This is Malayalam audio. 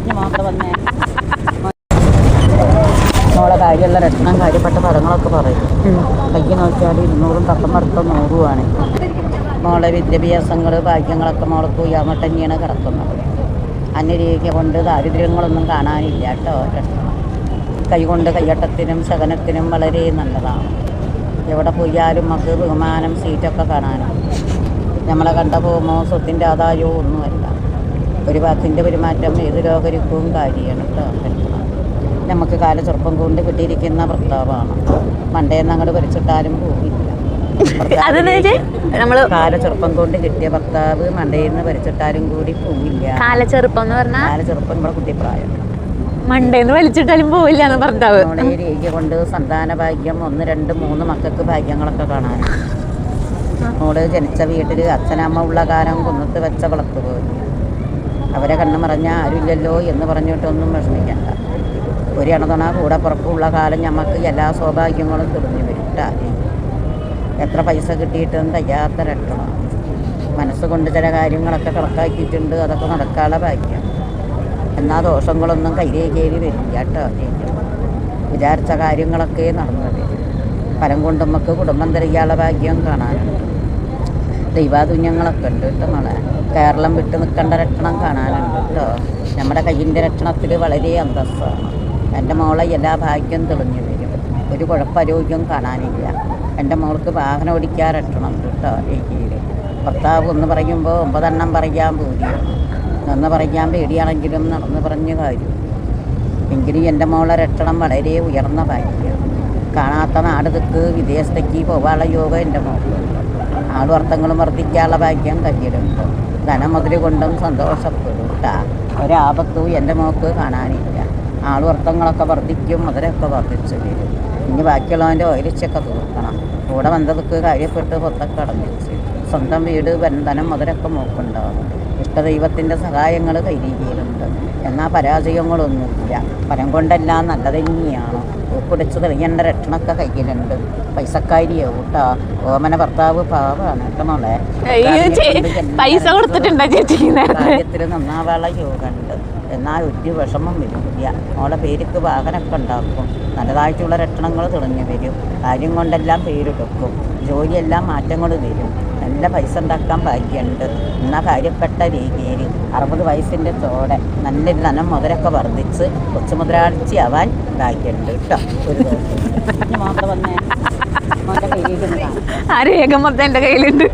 ഇനി മാത്രം വന്നേ. മോളെ കാര്യമുള്ള രക്ഷണം കാര്യപ്പെട്ട പദങ്ങളൊക്കെ പറയും. കൈക്ക് നോക്കിയാൽ ഇരുന്നൂറും തപ്പം അടുത്ത നൂറുമാണ് മോളെ വിദ്യാഭ്യാസങ്ങൾ ഭാഗ്യങ്ങളൊക്കെ മോൾക്ക് ഉയർന്നിട്ട് തന്നെയാണ് കിടക്കുന്നത് അന്യരീക കൊണ്ട് ദാരിദ്ര്യങ്ങളൊന്നും കാണാനില്ല കേട്ടോ കൈകൊണ്ട് കയ്യട്ടത്തിനും ശകനത്തിനും വളരെ നല്ലതാണ്. എവിടെ പോയാലും നമുക്ക് ബഹുമാനം സീറ്റൊക്കെ കാണാനും നമ്മളെ കണ്ട പോകുമോ സ്വത്തിന്റെ ആദായവും ഒന്നുമല്ല. ഒരു വാക്കിന്റെ പെരുമാറ്റം ഏത് രോഗരിക്കവും കാര്യമാണ് കേട്ടോ നമുക്ക് കാലചെറുപ്പം കൊണ്ട് കിട്ടിയിരിക്കുന്ന ഭർത്താവാണ്. മണ്ടേന്ന് അങ്ങോട്ട് ഭരിച്ചിട്ടാലും പോവില്ല. നമ്മൾ കാലചെറുപ്പം കൊണ്ട് കിട്ടിയ ഭർത്താവ് മണ്ടേന്ന് ഭരിച്ചിട്ടാലും കൂടി പോവില്ല. കാലചെറുപ്പം എന്ന് പറഞ്ഞാൽ കാലചെറുപ്പം നമ്മുടെ കുട്ടിപ്രായം. മണ്ടേന്ന് വലിച്ചിട്ടാലും പോവില്ല എന്ന് ഭർത്താവ്. നമ്മുടെ ഈ രേഖ കൊണ്ട് സന്താന ഭാഗ്യം ഒന്ന് രണ്ട് മൂന്ന് മക്കൾക്ക് ഭാഗ്യങ്ങളൊക്കെ കാണാൻ. മോൾ ജനിച്ച വീട്ടിൽ അച്ഛനമ്മ ഉള്ള കാലം കുന്നത്ത് വെച്ച വിളക്ക് പോയി അവരെ കണ്ണു പറഞ്ഞാൽ ആരുമില്ലല്ലോ എന്ന് പറഞ്ഞിട്ടൊന്നും വിഷമിക്കണ്ട. ഒരു അണതണ കൂടെ പുറപ്പുള്ള കാലം ഞമ്മക്ക് എല്ലാ സൗഭാഗ്യങ്ങളും തുടങ്ങി വരും എത്ര പൈസ കിട്ടിയിട്ടും തയ്യാത്ത രക്ഷണം മനസ്സുകൊണ്ട് ചില കാര്യങ്ങളൊക്കെ കണക്കാക്കിയിട്ടുണ്ട് അതൊക്കെ നടക്കാനുള്ള ഭാഗ്യം. എന്നാൽ ദോഷങ്ങളൊന്നും കയ്യേ കയറി വരില്ല കേട്ടോ വിചാരിച്ച കാര്യങ്ങളൊക്കെ നടന്നു വരും. ഫലം കൊണ്ട് നമുക്ക് കുടുംബം തിരികാനുള്ള ഭാഗ്യം കാണാനുണ്ട്. ദൈവാതുല്യങ്ങളൊക്കെ ഉണ്ട് കേട്ടോ മോളെ. കേരളം വിട്ടു നിൽക്കേണ്ട രക്ഷണം കാണാനുണ്ട് കേട്ടോ. നമ്മുടെ കയ്യിന്റെ രക്ഷണത്തിൽ വളരെ അന്തസ്സാണ്. എന്റെ മോളെ എല്ലാ ഭാഗ്യം തെളിഞ്ഞു വരും. ഒരു കുഴപ്പാരോഗ്യം കാണാനില്ല. എന്റെ മോൾക്ക് വാഹനം ഓടിക്കാൻ രക്ഷണം കേട്ടോ ഏരിയയിൽ ഭർത്താവ് ഒന്ന് പറയുമ്പോൾ ഒമ്പതെണ്ണം പറയാൻ പൂരിയാണ് ഒന്ന് പറയാൻ പേടിയാണെങ്കിലും നടന്ന് പറഞ്ഞ കാര്യം. എങ്കിലും എന്റെ മോളെ രക്ഷണം വളരെ ഉയർന്ന ഭാഗ്യമാണ്. കാണാത്ത നാട് തെക്ക് വിദേശത്തേക്ക് പോകാനുള്ള യോഗം എന്റെ മോളുണ്ട് ആളുവർത്തങ്ങളും വർദ്ധിക്കാനുള്ള ഭാഗ്യം കയ്യിലുണ്ട് ധനം മുതൽ കൊണ്ടും സന്തോഷപ്പെടും കേട്ടാ ഒരാപത്തും എന്റെ മോക്ക് കാണാനില്ല. ആളുവർത്തങ്ങളൊക്കെ വർദ്ധിക്കും മുതലൊക്കെ വർദ്ധിച്ചു വരും. ഇനി ബാക്കിയുള്ളവന്റെ ഓയിലിച്ചൊക്കെ തീർക്കണം. കൂടെ വന്നതൊക്കെ കാര്യപ്പെട്ട് പൊത്തൊക്കെ അടങ്ങിച്ച് സ്വന്തം വീട് ബന്ധനം മുതലൊക്കെ മോക്കുണ്ടാകും ഇഷ്ടദൈവത്തിന്റെ സഹായങ്ങൾ കൈരീതിയിലുണ്ട് എന്നാൽ പരാജയങ്ങളൊന്നുമില്ല. പരം കൊണ്ടെല്ലാം നല്ലത് തന്നെയാണ്. ഒപ്പിടിച്ച് തെളിയേണ്ട രക്ഷണമൊക്കെ കയ്യിലുണ്ട്. പൈസക്കാരിയോ കൂട്ടാ ഓമന ഭർത്താവ് പാവാണ് കേട്ടോ മോളെ. അയ്യോ, ചേ- പൈസ കൊടുത്തിട്ടുണ്ടോ നേരത്തെ? കാര്യത്തിൽ നന്നാവാള യോഗമുണ്ട് എന്നാൽ ഒരു വിഷമം വരില്ല. മോളെ പേരിക്ക് വാഹനമൊക്കെ ഉണ്ടാക്കും. നല്ലതായിട്ടുള്ള രക്ഷണങ്ങൾ തെളിഞ്ഞു വരും. കാര്യം കൊണ്ടെല്ലാം പേരെടുക്കും. ജോലിയെല്ലാം മാറ്റങ്ങൾ വരും. നല്ല പൈസ ഉണ്ടാക്കാൻ ഭാഗ്യമുണ്ട്. എന്നാൽ കാര്യപ്പെട്ട രീതിയിൽ അറുപത് വയസ്സിന്റെ ചോടെ നല്ലൊരു ധനം മുതലൊക്കെ വർദ്ധിച്ച് കൊച്ചു മുതലാളിച്ചയാവാൻ ഭാഗ്യമുണ്ട് കേട്ടോ. ഒരു ദിവസം. മാത്രം വന്നേ ആ രേഖ മൊത്തം എന്റെ കയ്യിലുണ്ട്.